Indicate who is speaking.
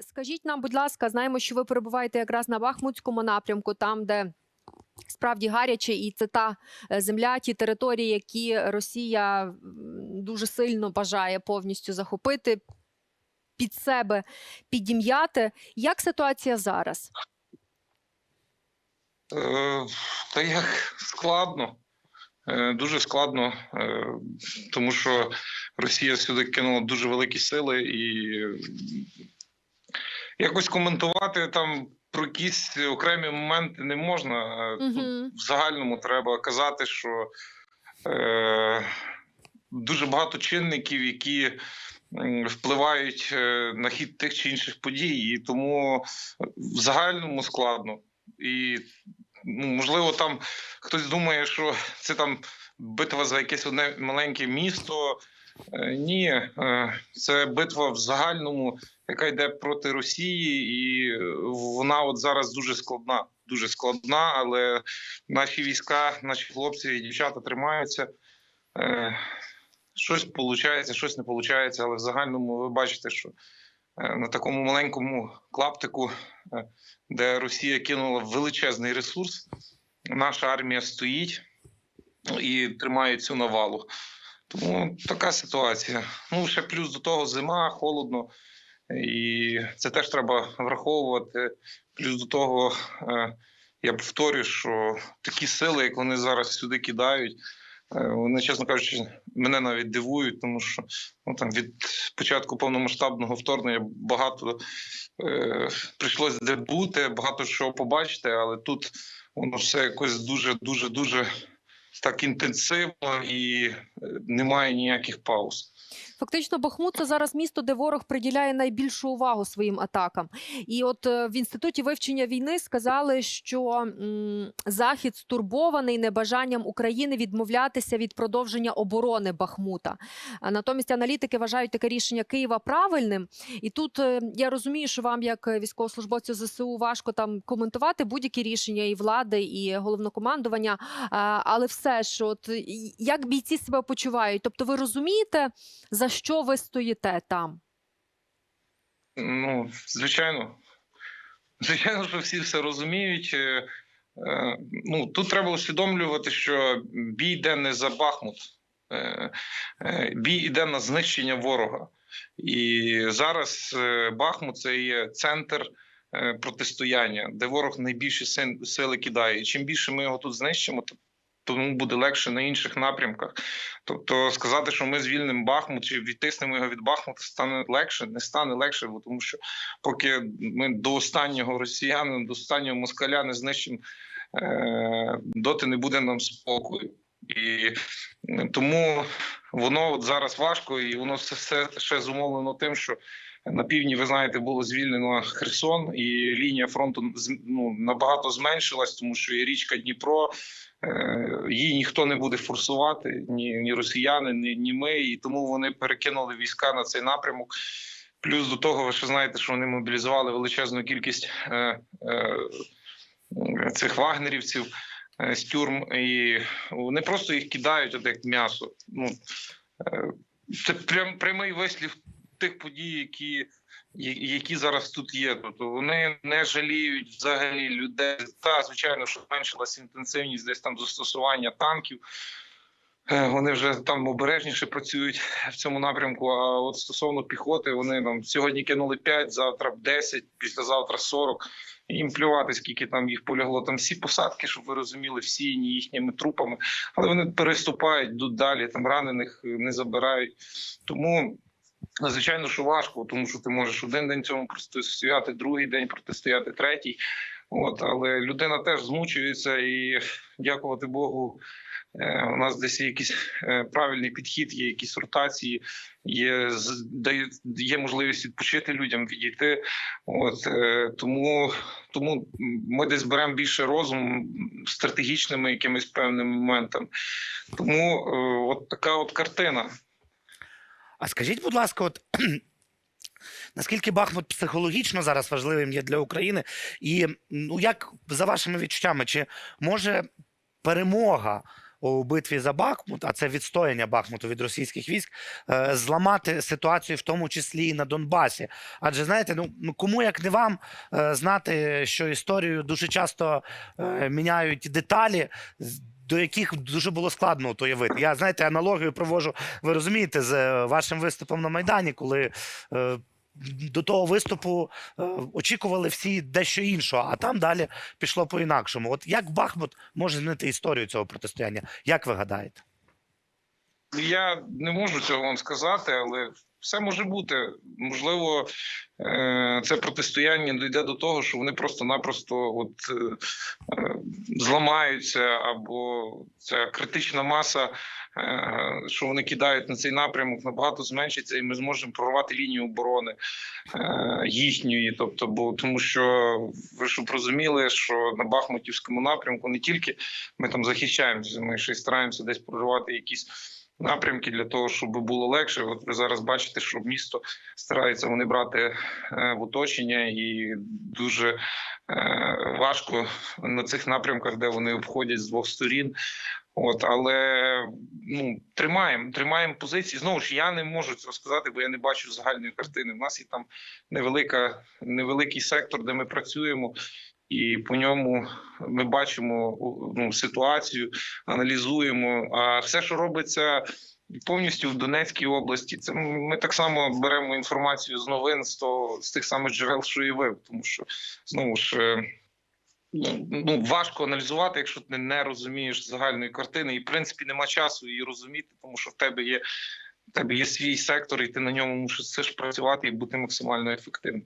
Speaker 1: Скажіть нам, будь ласка, знаємо, що ви перебуваєте якраз на Бахмутському напрямку, там, де справді гаряче, і це та е, земля, ті території, які Росія дуже сильно бажає повністю захопити, під себе підім'яти. Як ситуація зараз?
Speaker 2: Е, Та як складно, Е, дуже складно, е, тому що Росія сюди кинула дуже великі сили, і якось коментувати там про якісь окремі моменти не можна. Угу. тут. В загальному треба казати, що е, дуже багато чинників, які впливають е, на хід тих чи інших подій, і тому в загальному складно. І можливо, там хтось думає, що це там битва за якесь одне маленьке місто. Е, Ні, е, це битва в загальному, яка йде проти Росії, і вона от зараз дуже складна. Дуже складна, але наші війська, наші хлопці і дівчата тримаються. Е, Щось виходить, щось не виходить, але в загальному ви бачите, що на такому маленькому клаптику, е, де Росія кинула величезний ресурс, наша армія стоїть і тримає цю навалу. Тому така ситуація. Ну, ще плюс до того зима, холодно, і це теж треба враховувати. Плюс до того, е, я повторюю, що такі сили, як вони зараз сюди кидають, е, вони, чесно кажучи, мене навіть дивують, тому що ну, там від початку повномасштабного вторгнення багато е, прийшлось де бути, багато чого побачити, але тут воно все якось дуже, дуже, дуже так інтенсивно і е, немає ніяких пауз.
Speaker 1: Фактично, Бахмут це зараз місто, де ворог приділяє найбільшу увагу своїм атакам. І от е, в інституті вивчення війни сказали, що захід стурбований небажанням України відмовлятися від продовження оборони Бахмута. А натомість аналітики вважають таке рішення Києва правильним. І тут е, я розумію, що вам, як військовослужбовцю ЗСУ, важко там коментувати будь-які рішення і влади, і головнокомандування. Але все ж, от як бійці себе почувають? Тобто, ви розумієте, за що ви стоїте там?
Speaker 2: Ну, звичайно. Звичайно, що всі все розуміють. Е, е, Ну, тут треба усвідомлювати, що бій йде не за Бахмут, Е, бій йде на знищення ворога. І зараз Бахмут це є центр протистояння, де ворог найбільші сили кидає. І чим більше ми його тут знищимо, тому буде легше на інших напрямках. Тобто сказати, що ми звільнимо Бахмут чи відтиснемо його від Бахмута, стане легше, не стане легше, бо тому що поки ми до останнього росіянина, до останнього москаля не знищимо, е, доти не буде нам спокою. І тому воно от зараз важко, і воно все, все ще зумовлено тим, що на півдні, ви знаєте, було звільнено Херсон, і лінія фронту ну, набагато зменшилась, тому що є річка Дніпро. е, Її ніхто не буде форсувати, ні, ні росіяни, ні, ні ми, і тому вони перекинули війська на цей напрямок. Плюс до того, ви ще знаєте, що вони мобілізували величезну кількість е, е, цих вагнерівців е, з тюрм, і вони просто їх кидають от як м'ясо. Ну, е, це прям прямий вислів тих подій, які, які зараз тут є. Тобто вони не жаліють взагалі людей. Та звичайно, що зменшилася інтенсивність десь там застосування танків. Е, Вони вже там обережніше працюють в цьому напрямку. А от стосовно піхоти, вони там сьогодні кинули 5, завтра 10, післязавтра 40. Їм плювати, скільки там їх полягло. Там всі посадки, щоб ви розуміли, всіяні їхніми трупами, але вони переступають, далі, там ранених не забирають. Тому Звичайно, що важко, тому що ти можеш один день цьому протистояти, другий день протистояти, третій. От, але людина теж змучується, і дякувати Богу, е, у нас десь є якийсь е, правильний підхід, є якісь ротації, є, є можливість відпочити людям, відійти. От, е, тому, тому ми десь беремо більше розуму стратегічними якимись певними моментами. Тому от така от картина.
Speaker 3: А скажіть, будь ласка, от наскільки Бахмут психологічно зараз важливим є для України? І ну як за вашими відчуттями, чи може перемога у битві за Бахмут, а це відстояння Бахмуту від російських військ, е, зламати ситуацію, в тому числі і на Донбасі. Адже знаєте, ну ну, кому як не вам е, знати, що історію дуже часто е, міняють деталі. До яких дуже було складно уявити. Я знаєте, аналогію провожу. Ви розумієте, з е, вашим виступом на Майдані, коли е, до того виступу е, очікували всі дещо іншого, а там далі пішло по-інакшому. От як Бахмут може змінити історію цього протистояння? Як ви гадаєте?
Speaker 2: Я не можу цього вам сказати, але все може бути. Можливо, це протистояння дійде до того, що вони просто-напросто от, зламаються, або ця критична маса, е, що вони кидають на цей напрямок, набагато зменшиться, і ми зможемо прорвати лінію оборони е, їхньої. Тобто, бо тому що ви щоб розуміли, що на Бахмутівському напрямку не тільки ми там захищаємося, ми ще й стараємося десь прорвати якісь напрямки для того, щоб було легше. От ви зараз бачите, що місто старається вони брати е, в оточення, і дуже е, важко на цих напрямках, де вони обходять з двох сторін. От, але ну тримаємо, тримаємо позиції. Знову ж я не можу цього сказати, бо я не бачу загальної картини. У нас є там невелика, невеликий сектор, де ми працюємо, і по ньому ми бачимо ну, ситуацію, аналізуємо. А все, що робиться повністю в Донецькій області, це ми так само беремо інформацію з новин з того з тих самих джерел, що і ви, тому що знову ж. е, Ну, ну важко аналізувати, якщо ти не розумієш загальної картини, і в принципі нема часу її розуміти, тому що в тебе є в тебе є свій сектор, і ти на ньому мусиш працювати і бути максимально ефективним.